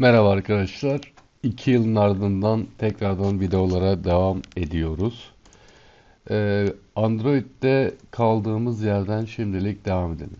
Merhaba arkadaşlar. 2 yılın ardından tekrardan videolara devam ediyoruz. Ee, Android'de kaldığımız yerden şimdilik devam edelim.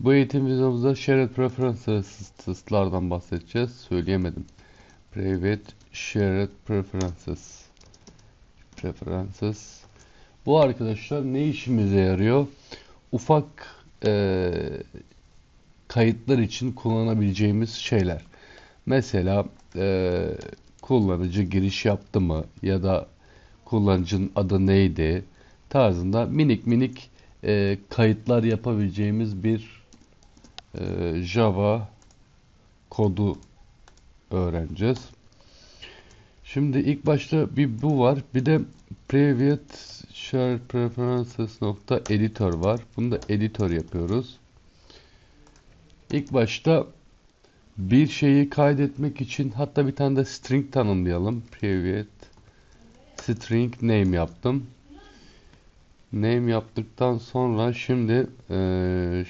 Bu eğitim videomuzda Shared Preferences'lardan bahsedeceğiz. Söyleyemedim. Private Shared Preferences. Preferences. Bu arkadaşlar ne işimize yarıyor? Ufak e, kayıtlar için kullanabileceğimiz şeyler. Mesela e, kullanıcı giriş yaptı mı ya da kullanıcının adı neydi tarzında minik minik e, kayıtlar yapabileceğimiz bir e, Java kodu öğreneceğiz. Şimdi ilk başta bir bu var. Bir de private share preferences nokta editor var. Bunu da editor yapıyoruz. İlk başta bir şeyi kaydetmek için hatta bir tane de string tanımlayalım. Private string name yaptım. Name yaptıktan sonra şimdi eee,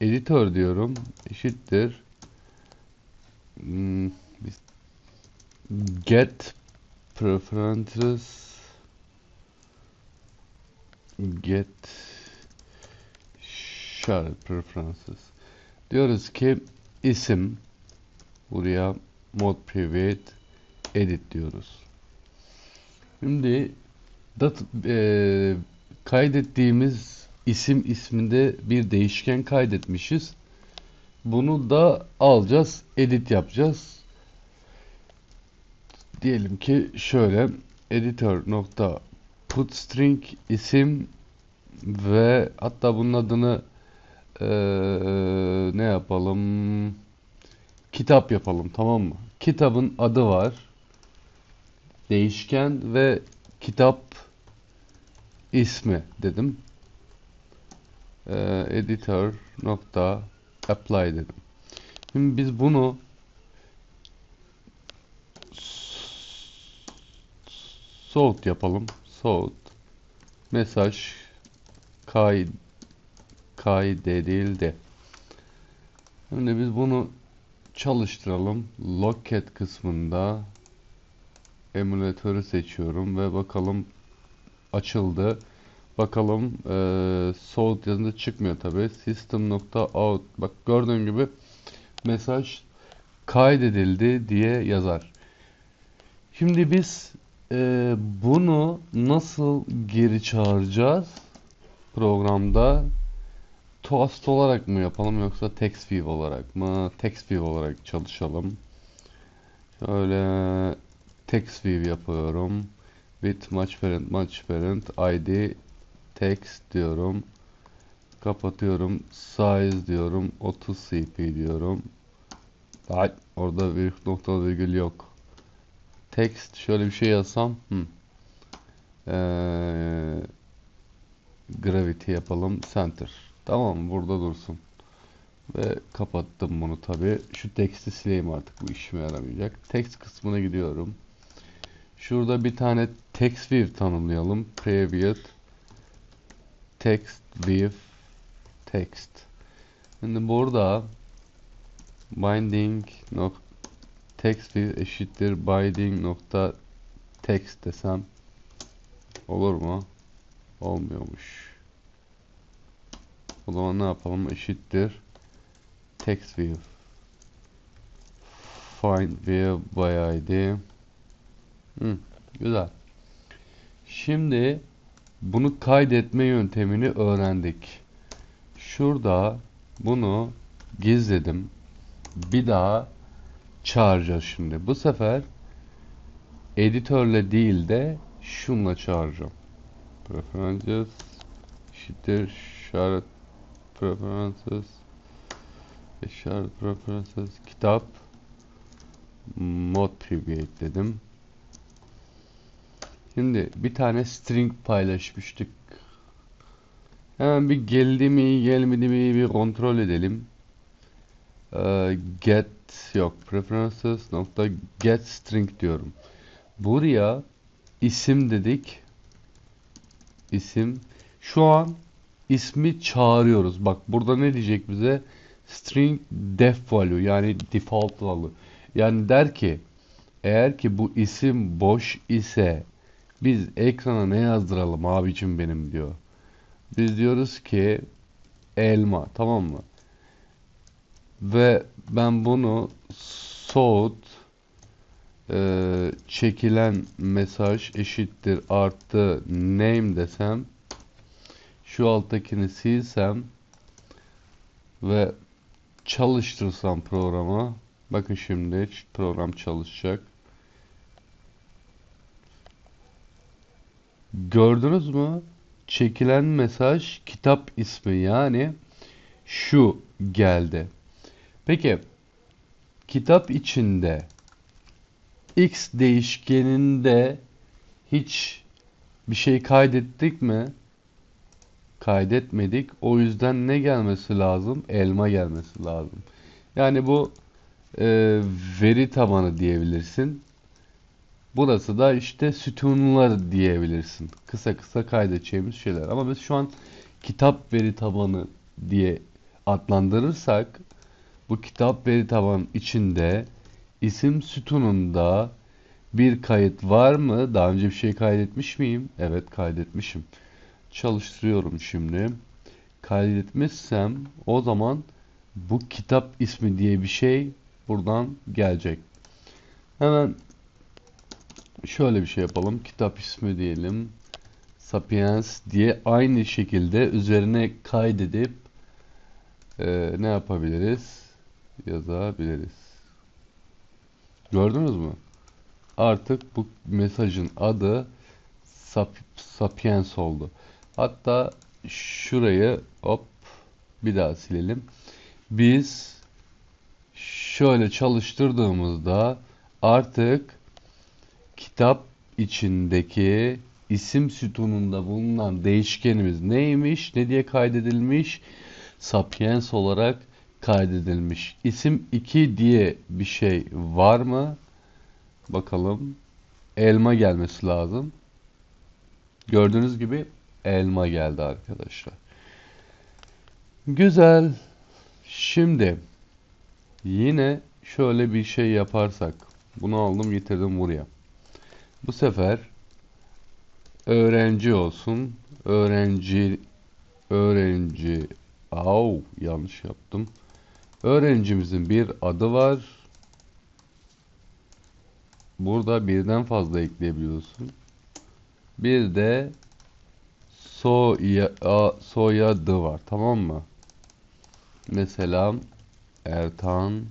editor diyorum. Eşittir. Hmm, get preferences get share preferences diyoruz ki isim buraya mod private edit diyoruz. Şimdi dat e, kaydettiğimiz isim isminde bir değişken kaydetmişiz. Bunu da alacağız, edit yapacağız. Diyelim ki şöyle editor nokta put string isim ve hatta bunun adını eee, ne yapalım? Kitap yapalım, tamam mı? Kitabın adı var. Değişken ve kitap ismi dedim. Eee, editor nokta apply dedim. Şimdi biz bunu sort yapalım. Sort mesaj kay kaydedildi. Şimdi biz bunu çalıştıralım. Locket kısmında emülatörü seçiyorum ve bakalım açıldı. Bakalım eee sort yazında çıkmıyor tabi. System.out bak gördüğün gibi mesaj kaydedildi diye yazar. Şimdi biz eee, bunu nasıl geri çağıracağız programda? Toast olarak mı yapalım yoksa TextView olarak mı? TextView olarak çalışalım. Şöyle TextView yapıyorum. With match parent match parent ID text diyorum. Kapatıyorum. Size diyorum. 30 cp diyorum. Ay, orada bir noktalı virgül yok. Text şöyle bir şey yazsam. Hı. Ee, gravity yapalım. Center. Tamam? Burada dursun. Ve kapattım bunu tabi. Şu text'i sileyim artık. Bu işime yaramayacak. Text kısmına gidiyorum. Şurada bir tane text view tanımlayalım. Private text view text. Şimdi burada binding text view eşittir binding nokta text desem olur mu? Olmuyormuş. O zaman ne yapalım? Eşittir text view find view by id güzel. Şimdi bunu kaydetme yöntemini öğrendik. Şurada bunu gizledim. Bir daha çağıracağız şimdi. Bu sefer editörle değil de şunla çağıracağım. Preferences eşittir şaret preferences işaret preferences kitap mod private dedim. Şimdi bir tane string paylaşmıştık. Hemen bir geldi mi gelmedi mi bir kontrol edelim. Ee, get yok preferences nokta get string diyorum. Buraya isim dedik. İsim. Şu an ismi çağırıyoruz. Bak burada ne diyecek bize? string def value yani default value. Yani der ki eğer ki bu isim boş ise biz ekrana ne yazdıralım abicim benim diyor. Biz diyoruz ki elma tamam mı? Ve ben bunu soğut e, çekilen mesaj eşittir artı name desem şu alttakini silsem ve çalıştırsam programa bakın şimdi program çalışacak. Gördünüz mü? Çekilen mesaj kitap ismi yani şu geldi. Peki kitap içinde x değişkeninde hiç bir şey kaydettik mi? Kaydetmedik. O yüzden ne gelmesi lazım? Elma gelmesi lazım. Yani bu e, veri tabanı diyebilirsin. Burası da işte sütunlar diyebilirsin. Kısa kısa kaydedeceğimiz şeyler. Ama biz şu an kitap veri tabanı diye adlandırırsak bu kitap veri tabanı içinde isim sütununda bir kayıt var mı? Daha önce bir şey kaydetmiş miyim? Evet kaydetmişim. Çalıştırıyorum şimdi. Kaydetmişsem o zaman bu kitap ismi diye bir şey buradan gelecek. Hemen şöyle bir şey yapalım. Kitap ismi diyelim. Sapiens diye aynı şekilde üzerine kaydedip e, ne yapabiliriz? Yazabiliriz. Gördünüz mü? Artık bu mesajın adı Sap Sapiens oldu. Hatta şurayı hop bir daha silelim. Biz şöyle çalıştırdığımızda artık kitap içindeki isim sütununda bulunan değişkenimiz neymiş, ne diye kaydedilmiş? Sapiens olarak kaydedilmiş. İsim 2 diye bir şey var mı? Bakalım. Elma gelmesi lazım. Gördüğünüz gibi elma geldi arkadaşlar. Güzel. Şimdi yine şöyle bir şey yaparsak. Bunu aldım getirdim buraya. Bu sefer öğrenci olsun. Öğrenci öğrenci Au yanlış yaptım. Öğrencimizin bir adı var. Burada birden fazla ekleyebiliyorsun. Bir de soya, soyadı var. Tamam mı? Mesela Ertan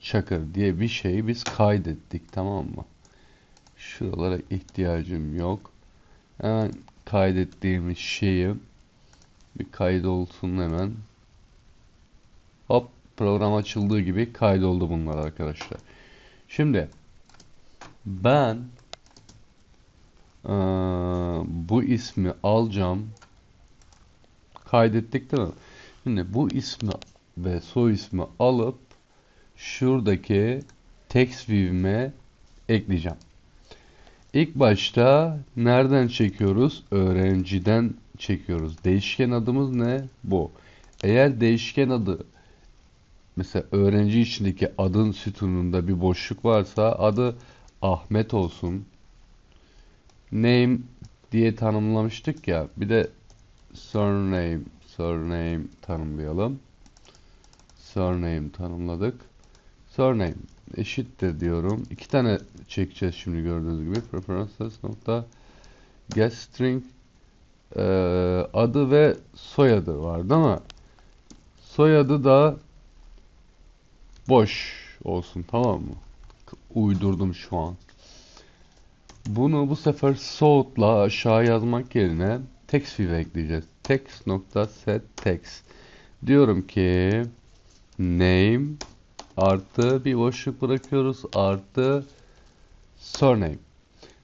Çakır diye bir şeyi biz kaydettik. Tamam mı? Şuralara ihtiyacım yok. Hemen kaydettiğimiz şeyi bir kayıt olsun hemen. Hop program açıldığı gibi kaydoldu bunlar arkadaşlar. Şimdi ben ee, bu ismi alacağım. Kaydettik değil mi? Şimdi bu ismi ve soy ismi alıp şuradaki text view'ime ekleyeceğim. İlk başta nereden çekiyoruz? Öğrenciden çekiyoruz. Değişken adımız ne? Bu. Eğer değişken adı mesela öğrenci içindeki adın sütununda bir boşluk varsa adı Ahmet olsun. Name diye tanımlamıştık ya. Bir de surname surname tanımlayalım. Surname tanımladık. Surname eşittir diyorum. İki tane çekeceğiz şimdi gördüğünüz gibi. Preferences nokta get string e, adı ve soyadı vardı ama soyadı da boş olsun tamam mı? Uydurdum şu an. Bunu bu sefer soğutla aşağı yazmak yerine text view ekleyeceğiz. Text text. Diyorum ki name artı bir boşluk bırakıyoruz artı surname.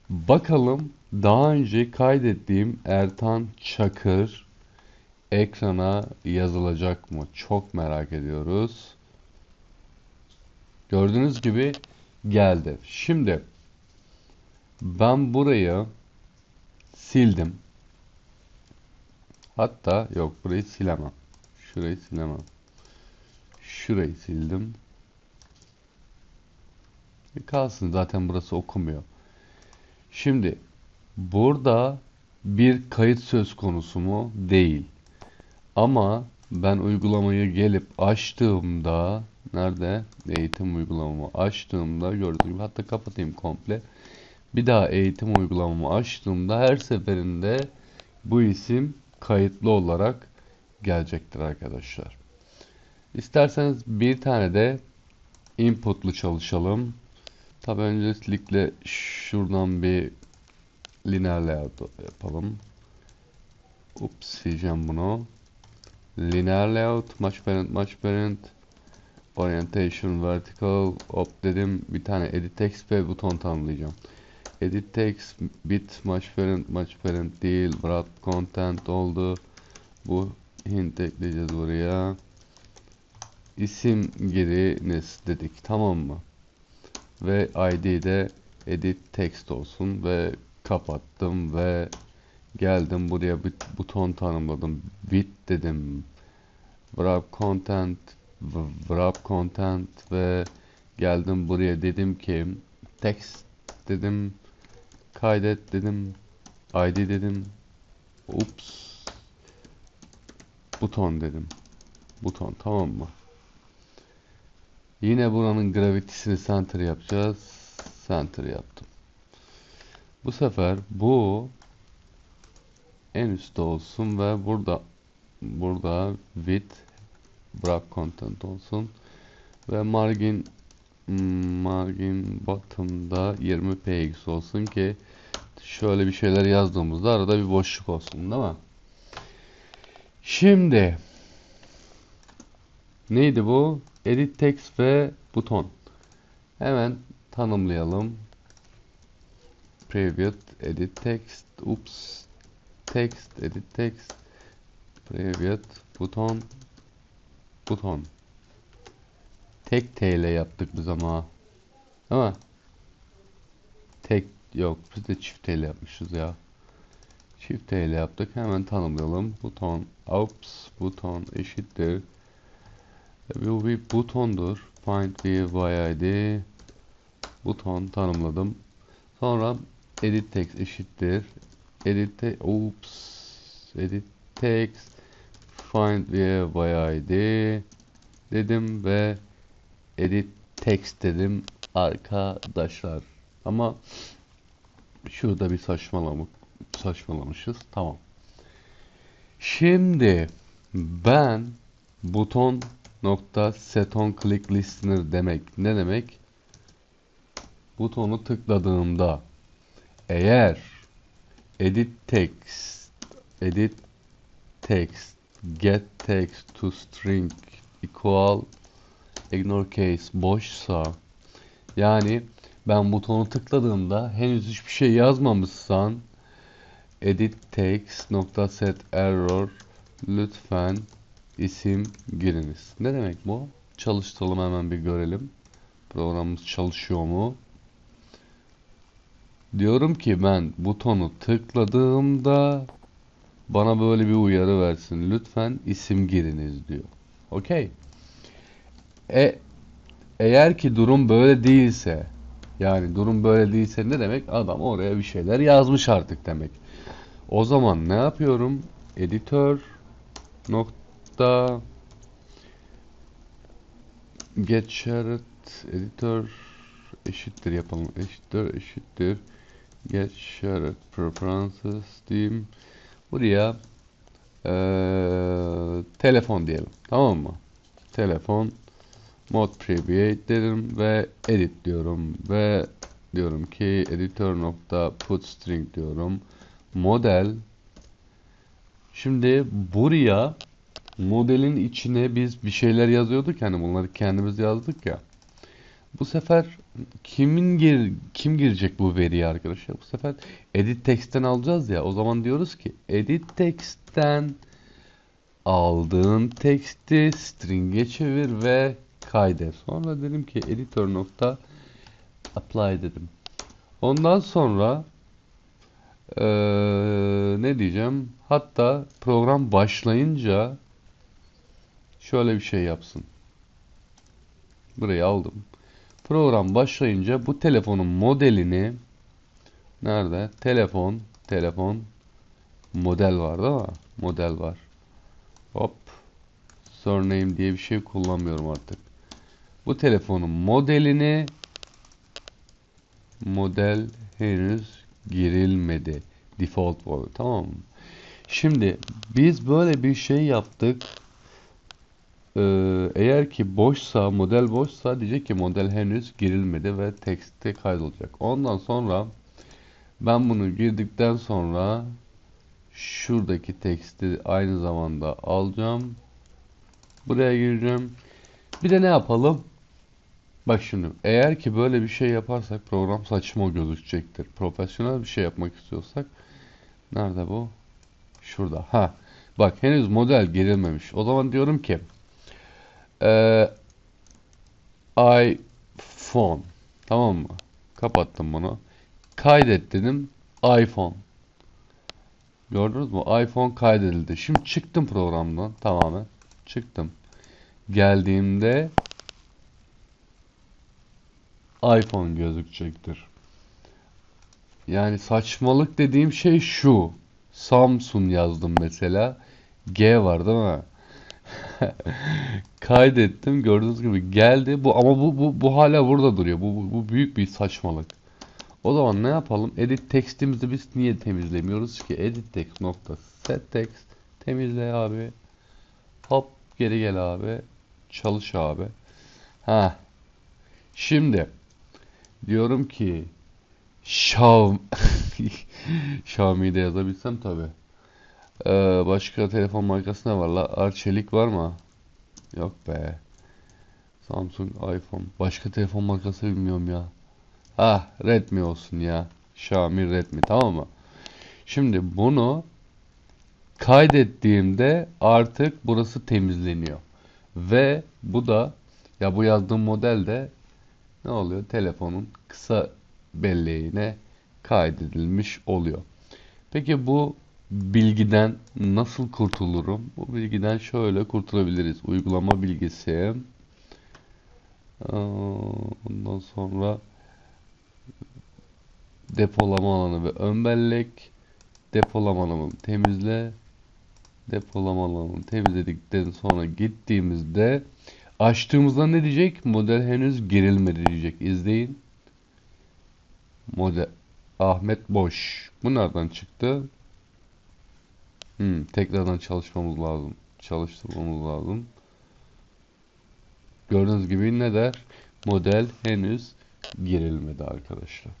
Bakalım daha önce kaydettiğim Ertan Çakır ekrana yazılacak mı? Çok merak ediyoruz. Gördüğünüz gibi geldi. Şimdi ben burayı sildim. Hatta yok burayı silemem. Şurayı silemem. Şurayı sildim. E kalsın zaten burası okumuyor. Şimdi burada bir kayıt söz konusu mu? Değil. Ama ben uygulamayı gelip açtığımda nerede? Eğitim uygulamamı açtığımda gördüğünüz hatta kapatayım komple. Bir daha eğitim uygulamamı açtığımda her seferinde bu isim kayıtlı olarak gelecektir arkadaşlar. İsterseniz bir tane de inputlu çalışalım. Tabi öncelikle şuradan bir linear layout yapalım. Ups sileceğim bunu. Linear layout, match parent, match parent, orientation, vertical, op dedim. Bir tane edit text ve buton tanımlayacağım. Edit text, bit, match parent, match parent değil, wrap content oldu. Bu hint ekleyeceğiz buraya. İsim giriniz dedik tamam mı? Ve ID de edit text olsun ve kapattım ve geldim buraya bir buton tanımladım. Bit dedim. Wrap content wrap content ve geldim buraya dedim ki text dedim kaydet dedim ID dedim ups buton dedim buton tamam mı? Yine buranın gravity'sini center yapacağız center yaptım. Bu sefer bu en üstte olsun ve burada burada width wrap content olsun ve margin margin bottom'da 20 px olsun ki şöyle bir şeyler yazdığımızda arada bir boşluk olsun değil mi? Şimdi neydi bu? Edit text ve buton. Hemen tanımlayalım. Private edit text. Oops. Text edit text. Private buton. Buton. Tek T ile yaptık biz ama. Ama tek yok biz de çift T ile yapmışız ya. Çift T ile yaptık. Hemen tanımlayalım. Buton oops buton eşittir. Bu bir butondur. Find bir id buton tanımladım. Sonra edit text eşittir. Edit te oops edit text find via id dedim ve edit text dedim arkadaşlar. Ama şurada bir saçmalamak saçmalamışız. Tamam. Şimdi ben buton nokta set on click listener demek ne demek? Butonu tıkladığımda eğer edit text edit text get text to string equal ignore case boşsa yani ben butonu tıkladığımda henüz hiçbir şey yazmamışsan edit text nokta set error lütfen isim giriniz. Ne demek bu? Çalıştıralım hemen bir görelim. Programımız çalışıyor mu? Diyorum ki ben butonu tıkladığımda bana böyle bir uyarı versin. Lütfen isim giriniz diyor. Okey. E, eğer ki durum böyle değilse yani durum böyle değilse ne demek? Adam oraya bir şeyler yazmış artık demek. O zaman ne yapıyorum? Editör nokta get shared editör eşittir yapalım. Eşittir eşittir get shared preferences diyeyim. Buraya ee, telefon diyelim. Tamam mı? Telefon mod preview derim ve edit diyorum ve diyorum ki editor nokta put string diyorum. Model Şimdi buraya modelin içine biz bir şeyler yazıyorduk yani bunları kendimiz yazdık ya. Bu sefer kimin gir kim girecek bu veriyi arkadaşlar? Bu sefer edit text'ten alacağız ya. O zaman diyoruz ki edit text'ten aldığın teksti string'e çevir ve kaydet. Sonra dedim ki editor nokta apply dedim. Ondan sonra ee, ne diyeceğim? Hatta program başlayınca şöyle bir şey yapsın. Burayı aldım. Program başlayınca bu telefonun modelini nerede? Telefon, telefon model var değil mi? Model var. Hop. Surname diye bir şey kullanmıyorum artık. Bu telefonun modelini model henüz girilmedi. Default var. Tamam mı? Şimdi biz böyle bir şey yaptık. Ee, eğer ki boşsa, model boşsa diyecek ki model henüz girilmedi ve tekste kaydolacak. Ondan sonra ben bunu girdikten sonra şuradaki teksti aynı zamanda alacağım. Buraya gireceğim. Bir de ne yapalım? Bak şimdi eğer ki böyle bir şey yaparsak program saçma gözükecektir. Profesyonel bir şey yapmak istiyorsak nerede bu? Şurada. Ha. Bak henüz model girilmemiş. O zaman diyorum ki eee, iPhone tamam mı? Kapattım bunu. Kaydet dedim. iPhone. Gördünüz mü? iPhone kaydedildi. Şimdi çıktım programdan tamamen. Çıktım. Geldiğimde iPhone gözükecektir. Yani saçmalık dediğim şey şu. Samsung yazdım mesela. G var değil mi? Kaydettim. Gördüğünüz gibi geldi. Bu ama bu bu bu hala burada duruyor. Bu, bu, bu büyük bir saçmalık. O zaman ne yapalım? Edit text'imizi biz niye temizlemiyoruz ki? Edit text nokta set text temizle abi. Hop geri gel abi. Çalış abi. Ha. Şimdi diyorum ki Xiaomi Xiaomi'yi de yazabilsem tabi. Ee, başka telefon markası ne var la? Arçelik var mı? Yok be. Samsung, iPhone. Başka telefon markası bilmiyorum ya. Ah, Redmi olsun ya. Xiaomi, Redmi tamam mı? Şimdi bunu kaydettiğimde artık burası temizleniyor. Ve bu da ya bu yazdığım model de ne oluyor? Telefonun kısa belleğine kaydedilmiş oluyor. Peki bu bilgiden nasıl kurtulurum? Bu bilgiden şöyle kurtulabiliriz. Uygulama bilgisi. Ondan sonra depolama alanı ve ön bellek. Depolama alanını temizle. Depolama alanını temizledikten sonra gittiğimizde açtığımızda ne diyecek? Model henüz girilmedi diyecek. İzleyin. Model Ahmet boş. Bu nereden çıktı? Hmm, tekrardan çalışmamız lazım. Çalıştırmamız lazım. Gördüğünüz gibi ne der? Model henüz girilmedi arkadaşlar.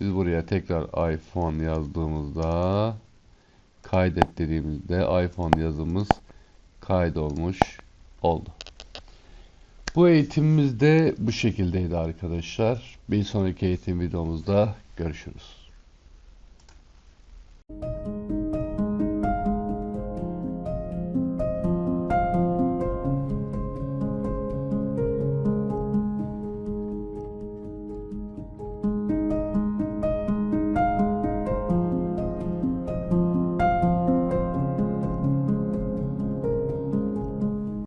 Biz buraya tekrar iPhone yazdığımızda kaydet dediğimizde iPhone yazımız kaydolmuş oldu. Bu eğitimimiz de bu şekildeydi arkadaşlar. Bir sonraki eğitim videomuzda görüşürüz.